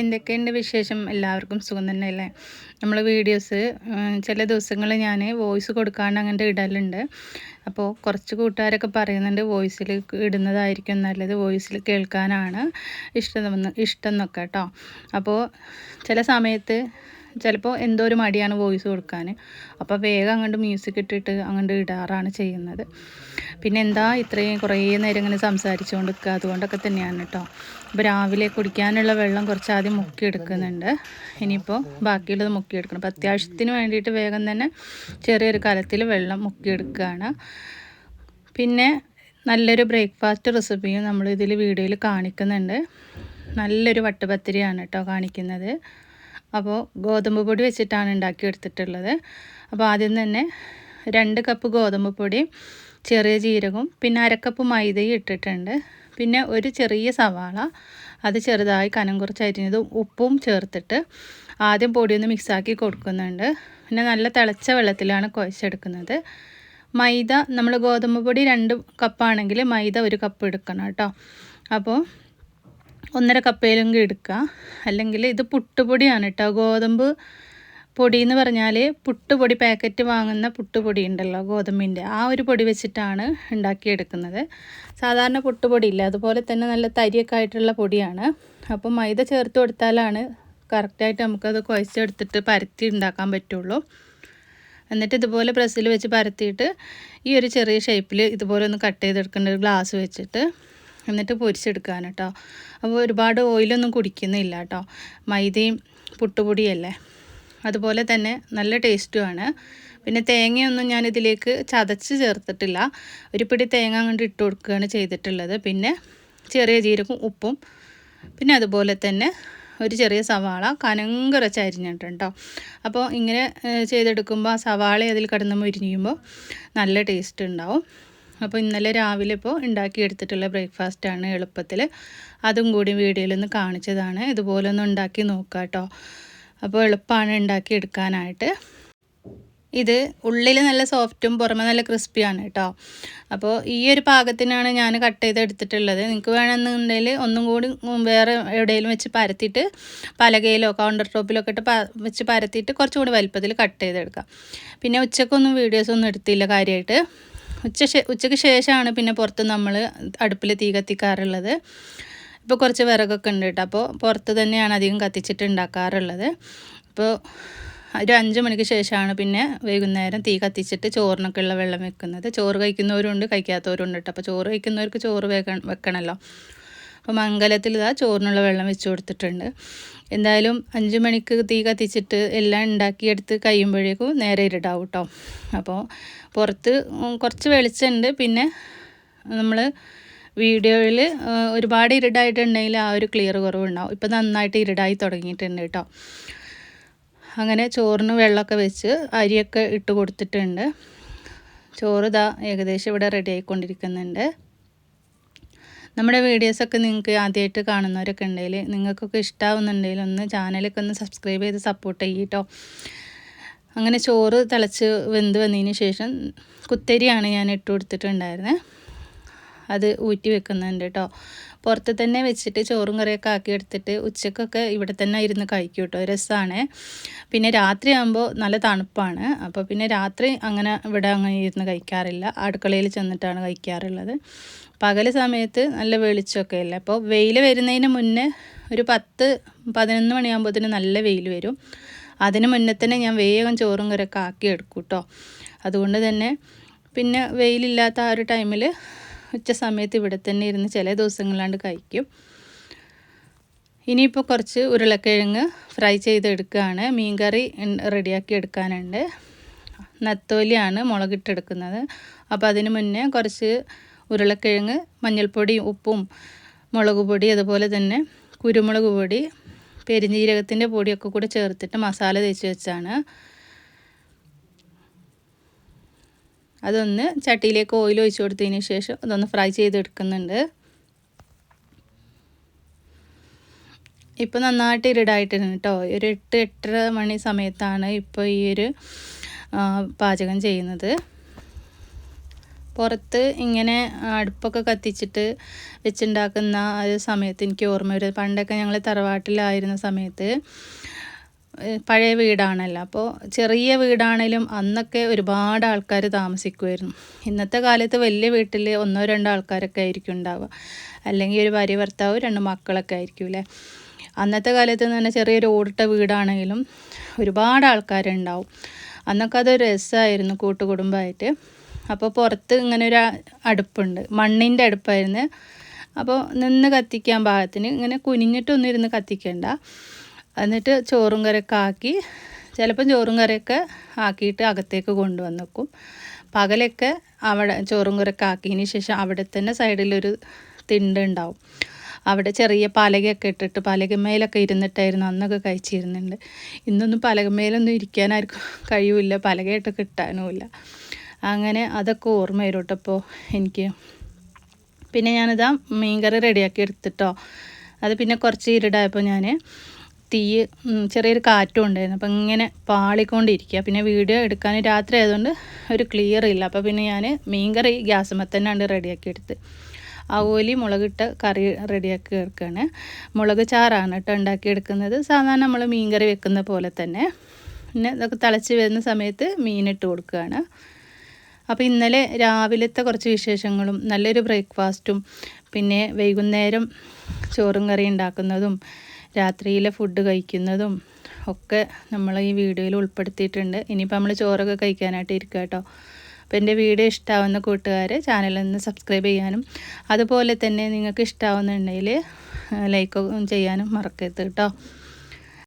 എന്തൊക്കെയുണ്ട് വിശേഷം? എല്ലാവർക്കും സുഖം തന്നെയല്ലേ? നമ്മൾ വീഡിയോസ് ചില ദിവസങ്ങൾ ഞാൻ വോയിസ് കൊടുക്കാണ്ട് അങ്ങനത്തെ ഇടലുണ്ട്. അപ്പോൾ കുറച്ച് കൂട്ടുകാരൊക്കെ പറയുന്നുണ്ട് വോയിസിൽ ഇടുന്നതായിരിക്കും നല്ലത് വോയിസിൽ കേൾക്കാനാണ് ഇഷ്ടം ഇഷ്ടം എന്നൊക്കെ കേട്ടോ അപ്പോൾ ചില സമയത്ത് ചിലപ്പോൾ എന്തോ ഒരു മടിയാണ് വോയിസ് കൊടുക്കാൻ അപ്പോൾ വേഗം അങ്ങോട്ട് മ്യൂസിക് ഇട്ടിട്ട് അങ്ങോട്ട് ഇടാറാണ് ചെയ്യുന്നത്. പിന്നെ എന്താ ഇത്രയും കുറേ നേരം ഇങ്ങനെ സംസാരിച്ചുകൊണ്ട് നിൽക്കുക അതുകൊണ്ടൊക്കെ തന്നെയാണ് കേട്ടോ അപ്പോൾ രാവിലെ കുടിക്കാനുള്ള വെള്ളം കുറച്ച് ആദ്യം മുക്കിയെടുക്കുന്നുണ്ട് ഇനിയിപ്പോൾ ബാക്കിയുള്ളത് മുക്കിയെടുക്കണം അപ്പോൾ അത്യാവശ്യത്തിന് വേണ്ടിയിട്ട് വേഗം തന്നെ ചെറിയൊരു കലത്തിൽ വെള്ളം മുക്കിയെടുക്കുകയാണ് പിന്നെ നല്ലൊരു ബ്രേക്ക്ഫാസ്റ്റ് റെസിപ്പിയും നമ്മൾ വീഡിയോയിൽ കാണിക്കുന്നുണ്ട്. നല്ലൊരു വട്ടുപത്തിരിയാണ് കേട്ടോ കാണിക്കുന്നത്. അപ്പോൾ ഗോതമ്പ് പൊടി വെച്ചിട്ടാണ് ഉണ്ടാക്കിയെടുത്തിട്ടുള്ളത്. അപ്പോൾ ആദ്യം തന്നെ രണ്ട് കപ്പ് ഗോതമ്പ് പൊടി ചെറിയ ജീരകവും പിന്നെ അരക്കപ്പ് മൈദയും ഇട്ടിട്ടുണ്ട്. പിന്നെ ഒരു ചെറിയ സവാള അത് ചെറുതായി കനം കുറച്ച് അരിഞ്ഞതും ഉപ്പും ചേർത്തിട്ട് ആദ്യം പൊടിയൊന്ന് മിക്സാക്കി കൊടുക്കുന്നുണ്ട്. പിന്നെ നല്ല തിളച്ച വെള്ളത്തിലാണ് കുഴച്ചെടുക്കുന്നത്. മൈദ നമ്മൾ ഗോതമ്പ് പൊടി രണ്ട് കപ്പാണെങ്കിൽ മൈദ ഒരു കപ്പ് എടുക്കണം കേട്ടോ. അപ്പോൾ ഒന്നര കപ്പയിലെങ്കിൽ എടുക്കുക. അല്ലെങ്കിൽ ഇത് പുട്ടുപൊടിയാണ് കേട്ടോ. ഗോതമ്പ് പൊടി എന്ന് പറഞ്ഞാൽ പുട്ടുപൊടി പാക്കറ്റ് വാങ്ങുന്ന പുട്ടുപൊടി ഉണ്ടല്ലോ ഗോതമ്പിന്റെ. ആ ഒരു പൊടി വെച്ചിട്ടാണ് ഉണ്ടാക്കിയെടുക്കുന്നത്. സാധാരണ പുട്ടുപൊടി ഇല്ല. അതുപോലെ തന്നെ നല്ല തരിയൊക്കെ ആയിട്ടുള്ള പൊടിയാണ്. അപ്പോൾ മൈദ ചേർത്ത് കൊടുത്താലാണ് കറക്റ്റായിട്ട് നമുക്കത് കുഴച്ചെടുത്തിട്ട് പരത്തി ഉണ്ടാക്കാൻ പറ്റുള്ളൂ. എന്നിട്ട് ഇതുപോലെ പ്രസ്സിൽ വെച്ച് പരത്തിയിട്ട് ഈ ഒരു ചെറിയ ഷേപ്പിൽ ഇതുപോലെ ഒന്ന് കട്ട് ചെയ്തെടുക്കേണ്ട ഒരു ഗ്ലാസ് വെച്ചിട്ട് എന്നിട്ട് പൊരിച്ചെടുക്കാൻ കേട്ടോ അപ്പോൾ ഒരുപാട് ഓയിലൊന്നും കുടിക്കുന്നില്ല കേട്ടോ മൈദയും പുട്ടുപൊടിയല്ലേ. അതുപോലെ തന്നെ നല്ല ടേസ്റ്റുമാണ് പിന്നെ തേങ്ങയൊന്നും ഞാനിതിലേക്ക് ചതച്ച് ചേർത്തിട്ടില്ല. ഒരു പിടി തേങ്ങ അങ്ങോട്ട് ഇട്ട് കൊടുക്കുകയാണ് ചെയ്തിട്ടുള്ളത്. പിന്നെ ചെറിയ ജീരകം ഉപ്പും. പിന്നെ അതുപോലെ തന്നെ ഒരു ചെറിയ സവാള കനങ്കറച്ച് അരിഞ്ഞിട്ടുണ്ടോ അപ്പോൾ ഇങ്ങനെ ചെയ്തെടുക്കുമ്പോൾ ആ സവാള അതിൽ കിടന്ന് മുരിഞ്ഞുമ്പോൾ നല്ല ടേസ്റ്റ് ഉണ്ടാവും. അപ്പോൾ ഇന്നലെ രാവിലെ ഇപ്പോൾ ഉണ്ടാക്കിയെടുത്തിട്ടുള്ള ബ്രേക്ക്ഫാസ്റ്റാണ് എളുപ്പത്തിൽ. അതും കൂടി വീഡിയോയിലൊന്ന് കാണിച്ചതാണ്. ഇതുപോലെ ഒന്ന് ഉണ്ടാക്കി നോക്കുക കേട്ടോ. അപ്പോൾ എളുപ്പമാണ് ഉണ്ടാക്കിയെടുക്കാനായിട്ട്. ഇത് ഉള്ളിൽ നല്ല സോഫ്റ്റും പുറമെ നല്ല ക്രിസ്പിയാണ് കേട്ടോ. അപ്പോൾ ഈ ഒരു പാകത്തിനാണ് ഞാൻ കട്ട് ചെയ്ത് എടുത്തിട്ടുള്ളത്. നിങ്ങൾക്ക് വേണമെന്നുണ്ടെങ്കിൽ ഒന്നും കൂടി വേറെ എവിടെയെങ്കിലും വെച്ച് പരത്തിയിട്ട് പലകയിലോ കൗണ്ടർ ടോപ്പിലോ ഒക്കെ ഇട്ട് വെച്ച് പരത്തിയിട്ട് കുറച്ചും കൂടി വലുപ്പത്തിൽ കട്ട് ചെയ്തെടുക്കാം. പിന്നെ ഉച്ചക്കൊന്നും വീഡിയോസൊന്നും എടുത്തില്ല കാര്യമായിട്ട്. ഉച്ച ഉച്ചയ്ക്ക് ശേഷമാണ് പിന്നെ പുറത്ത് നമ്മൾ അടുപ്പിൽ തീ കത്തിക്കാറുള്ളത്. ഇപ്പോൾ കുറച്ച് വിറകൊക്കെ ഉണ്ട് കേട്ടോ അപ്പോൾ പുറത്ത് തന്നെയാണ് അധികം കത്തിച്ചിട്ട് ഉണ്ടാക്കാറുള്ളത് അപ്പോൾ ഒരു അഞ്ച് മണിക്ക് ശേഷമാണ് പിന്നെ വൈകുന്നേരം തീ കത്തിച്ചിട്ട് ചോറിനൊക്കെ ഉള്ള വെള്ളം വെക്കുന്നത്. ചോറ് കഴിക്കുന്നവരുണ്ട് കഴിക്കാത്തവരുണ്ട് കേട്ടോ അപ്പോൾ ചോറ് കഴിക്കുന്നവർക്ക് ചോറ് വെക്കണം വെക്കണമല്ലോ അപ്പോൾ മംഗലത്തിൽ ഇതാ ചോറിനുള്ള വെള്ളം വെച്ച് കൊടുത്തിട്ടുണ്ട്. എന്തായാലും അഞ്ച് മണിക്ക് തീ കത്തിച്ചിട്ട് എല്ലാം ഉണ്ടാക്കിയെടുത്ത് കഴിയുമ്പോഴേക്കും നേരെ ഇരുടാവും കേട്ടോ അപ്പോൾ പുറത്ത് കുറച്ച് വെളിച്ചമുണ്ട് പിന്നെ നമ്മൾ വീഡിയോയിൽ ഒരുപാട് ഇരുടായിട്ടുണ്ടെങ്കിൽ ആ ഒരു ക്ലിയർ കുറവുണ്ടാവും. ഇപ്പം നന്നായിട്ട് ഇരുടായി തുടങ്ങിയിട്ടുണ്ട് കേട്ടോ അങ്ങനെ ചോറിന് വെള്ളമൊക്കെ വെച്ച് അരിയൊക്കെ ഇട്ട് കൊടുത്തിട്ടുണ്ട്. ചോറ് ഇതാ ഏകദേശം ഇവിടെ റെഡി ആയിക്കൊണ്ടിരിക്കുന്നുണ്ട്. നമ്മുടെ വീഡിയോസൊക്കെ നിങ്ങൾക്ക് ആദ്യമായിട്ട് കാണുന്നവരൊക്കെ ഉണ്ടെങ്കിൽ നിങ്ങൾക്കൊക്കെ ഇഷ്ടമാവുന്നുണ്ടെങ്കിൽ ഒന്ന് ചാനലൊക്കെ ഒന്ന് സബ്സ്ക്രൈബ് ചെയ്ത് സപ്പോർട്ട് ചെയ്യട്ടോ. അങ്ങനെ ചോറ് തിളച്ച് വെന്ത് വന്നതിന് ശേഷം കുത്തരിയാണ് ഞാൻ ഇട്ട് കൊടുത്തിട്ടുണ്ടായിരുന്നത് അത് ഊറ്റി വെക്കുന്നുണ്ട് കേട്ടോ പുറത്ത് തന്നെ വെച്ചിട്ട് ചോറും കറിയൊക്കെ ആക്കി എടുത്തിട്ട് ഉച്ചക്കൊക്കെ ഇവിടെ തന്നെ ഇരുന്ന് കഴിക്കും കേട്ടോ രസമാണ് പിന്നെ രാത്രിയാകുമ്പോൾ നല്ല തണുപ്പാണ്. അപ്പോൾ പിന്നെ രാത്രി അങ്ങനെ ഇവിടെ അങ്ങനെ ഇരുന്ന് കഴിക്കാറില്ല. അടുക്കളയിൽ ചെന്നിട്ടാണ് കഴിക്കാറുള്ളത്. പകൽ സമയത്ത് നല്ല വെളിച്ചമൊക്കെ അല്ലേ? അപ്പോൾ വെയിൽ വരുന്നതിന് മുന്നേ ഒരു പത്ത് പതിനൊന്ന് മണിയാകുമ്പോഴത്തേന് നല്ല വെയിൽ വരും. അതിന് മുന്നേ തന്നെ ഞാൻ വേഗം ചോറും കറിയൊക്കെ ആക്കി എടുക്കും കേട്ടോ അതുകൊണ്ട് തന്നെ പിന്നെ വെയിലില്ലാത്ത ആ ഒരു ടൈമിൽ ഉച്ച സമയത്ത് ഇവിടെ തന്നെ ഇരുന്ന് ചില ദിവസങ്ങളാണ്ട് കഴിക്കും. ഇനിയിപ്പോൾ കുറച്ച് ഉരുളക്കിഴങ്ങ് ഫ്രൈ ചെയ്തെടുക്കുകയാണ്. മീൻകറി റെഡിയാക്കി എടുക്കാനുണ്ട്. നത്തോലിയാണ് മുളകിട്ടെടുക്കുന്നത്. അപ്പോൾ അതിന് മുന്നേ കുറച്ച് ഉരുളക്കിഴങ്ങ് മഞ്ഞൾപ്പൊടി ഉപ്പും മുളക് പൊടി അതുപോലെ തന്നെ കുരുമുളക് പൊടി പെരിഞ്ജീരകത്തിന്റെ പൊടിയൊക്കെ കൂടെ ചേർത്തിട്ട് മസാല തേച്ച് വെച്ചാണ്. അതൊന്ന് ചട്ടിയിലേക്ക് ഓയിൽ ഒഴിച്ചു കൊടുത്തതിന് ശേഷം അതൊന്ന് ഫ്രൈ ചെയ്തെടുക്കുന്നുണ്ട്. ഇപ്പോൾ നന്നായിട്ട് ഇരുടായിട്ടുണ്ട് കേട്ടോ ഒരു എട്ട് എട്ടര മണി സമയത്താണ് ഇപ്പോൾ ഈ ഒരു പാചകം ചെയ്യുന്നത്. പുറത്ത് ഇങ്ങനെ അടുപ്പൊക്കെ കത്തിച്ചിട്ട് വെച്ചുണ്ടാക്കുന്ന ആ ഒരു സമയത്ത് എനിക്ക് ഓർമ്മ വരും പണ്ടൊക്കെ ഞങ്ങൾ തറവാട്ടിലായിരുന്ന സമയത്ത് പഴയ വീടാണല്ലോ. അപ്പോൾ ചെറിയ വീടാണേലും അന്നൊക്കെ ഒരുപാട് ആൾക്കാർ താമസിക്കുമായിരുന്നു ഇന്നത്തെ കാലത്ത് വലിയ വീട്ടിൽ ഒന്നോ രണ്ടോ ആൾക്കാരൊക്കെ ആയിരിക്കും ഉണ്ടാവുക അല്ലെങ്കിൽ ഒരു ഭാര്യ ഭർത്താവ് രണ്ട് മക്കളൊക്കെ ആയിരിക്കും അല്ലേ അന്നത്തെ കാലത്ത് പറഞ്ഞാൽ ചെറിയൊരു ഓടിട്ട വീടാണെങ്കിലും ഒരുപാട് ആൾക്കാരുണ്ടാവും. അന്നൊക്കെ അതൊരു രസമായിരുന്നു കൂട്ടുകുടുംബമായിട്ട് അപ്പോൾ പുറത്ത് ഇങ്ങനെ ഒരു അടുപ്പുണ്ട്. മണ്ണിന്റെ അടുപ്പായിരുന്നു. അപ്പോൾ നിന്ന് കത്തിക്കാൻ പാകത്തിന് ഇങ്ങനെ കുനിഞ്ഞിട്ടൊന്നും ഇരുന്ന് കത്തിക്കണ്ട. എന്നിട്ട് ചോറും കറിയൊക്കെ ആക്കി ചിലപ്പം ചോറും കറിയൊക്കെ ആക്കിയിട്ട് അകത്തേക്ക് കൊണ്ടുവന്ന് വെക്കും പകലൊക്കെ അവിടെ ചോറും കറിയൊക്കെ ആക്കിയതിന് ശേഷം അവിടെ തന്നെ സൈഡിലൊരു തിണ്ട് ഉണ്ടാവും. അവിടെ ചെറിയ പലകയൊക്കെ ഇട്ടിട്ട് പലകമേലൊക്കെ ഇരുന്നിട്ടായിരുന്നു അന്നൊക്കെ കഴിച്ചിരുന്നുണ്ട് ഇന്നൊന്നും പലകമേലൊന്നും ഇരിക്കാനായിരിക്കും കഴിയൂല പലകയായിട്ട് കിട്ടാനുമില്ല. അങ്ങനെ അതൊക്കെ ഓർമ്മ വരും എനിക്ക്. പിന്നെ ഞാനിതാ മീൻകറി റെഡിയാക്കി എടുത്തിട്ടോ. അത് പിന്നെ കുറച്ച് ഇരുടായപ്പോൾ ഞാൻ തീ ചെറിയൊരു കാറ്റും ഉണ്ടായിരുന്നു. അപ്പം ഇങ്ങനെ പാളിക്കൊണ്ടിരിക്കുക. പിന്നെ വീഡിയോ എടുക്കാൻ രാത്രി ആയതുകൊണ്ട് ഒരു ക്ലിയർ ഇല്ല. അപ്പോൾ പിന്നെ ഞാൻ മീൻകറി ഗ്യാസുമ്മ തന്നെ റെഡിയാക്കി എടുത്ത് അവലി മുളകിട്ട കറി റെഡിയാക്കി എടുക്കുകയാണ് മുളക് ചാറാണ് കേട്ടോ ഉണ്ടാക്കിയെടുക്കുന്നത് സാധാരണ നമ്മൾ മീൻകറി വെക്കുന്ന പോലെ തന്നെ. പിന്നെ ഇതൊക്കെ തിളച്ച് വരുന്ന സമയത്ത് മീനിട്ട് കൊടുക്കുകയാണ്. അപ്പോൾ ഇന്നലെ രാവിലത്തെ കുറച്ച് വിശേഷങ്ങളും നല്ലൊരു ബ്രേക്ക്ഫാസ്റ്റും പിന്നെ വൈകുന്നേരം ചോറും കറി ഉണ്ടാക്കുന്നതും രാത്രിയിലെ ഫുഡ് കഴിക്കുന്നതും ഒക്കെ നമ്മൾ ഈ വീഡിയോയിൽ ഉൾപ്പെടുത്തിയിട്ടുണ്ട്. ഇനിയിപ്പോൾ നമ്മൾ ചോറൊക്കെ കഴിക്കാനായിട്ട് ഇരിക്കുക കേട്ടോ അപ്പോൾ എന്റെ വീഡിയോ ഇഷ്ടമാവുന്ന കൂട്ടുകാർ ചാനലിൽ നിന്ന് സബ്സ്ക്രൈബ് ചെയ്യാനും അതുപോലെ തന്നെ നിങ്ങൾക്ക് ഇഷ്ടമാവുന്നുണ്ടെങ്കിൽ ലൈക്ക് ചെയ്യാനും മറക്കരുത് കേട്ടോ